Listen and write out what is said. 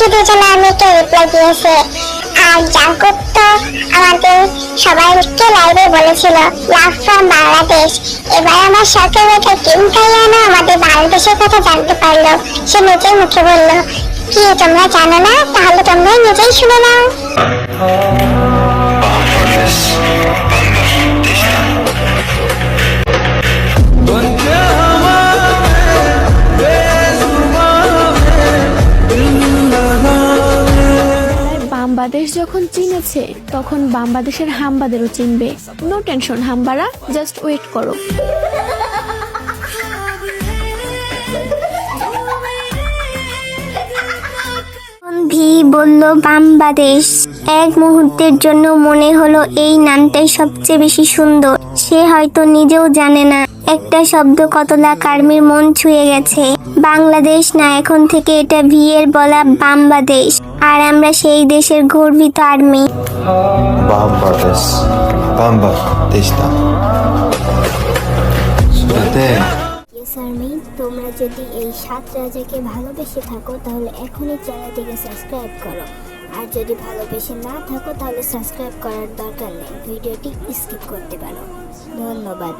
বাংলাদেশি দুজন আর্মিকে রিপ্লাই দিয়েছে। আর জাঙ্কুক তো আমাদের সবাইকে লাইভে বলেছিল লাভ ফ্রম বাংলাদেশ এবার আমার শখের মেয়েটা কিম কাইয়ানো আমাদের বাংলাদেশের কথা জানতে পারল। সে নিজের মুখে বলল, কি, তোমরা জানো না? তাহলে তোমরা নিজেই শুনে নাও। বাংলাদেশ যখন চিনেছে, তখন বাংলাদেশের হাম্বাদেরও চিনবে। নো টেনশন হাম্বারা জাস্ট ওয়েট করো। ভি বলল, বাংলাদেশ এক মুহূর্তের জন্য মনে হলো এই নামটাই সবচেয়ে বেশি সুন্দর। সে হয়তো নিজেও জানে না। একটা শব্দ কতলা কার্মির মন ছুঁয়ে গেছে। বাংলাদেশ না এখন থেকে এটা ভি এর বলা বাংলাদেশ আর আমরা সেই দেশের গর্বিত আর্মি বাংলাদেশ বাংলাদেশটা সুরাতে ইয়েস আর্মি তোমরা যদি এই সাত রাজাকে ভালোবেসে থাকো তাহলে এখনই চ্যানেলটিকে সাবস্ক্রাইব করো। আর যদি ভালোবেসে না থাকো তাহলে সাবস্ক্রাইব করার দরকার নেই। ভিডিওটি স্কিপ করতে পারো। ধন্যবাদ।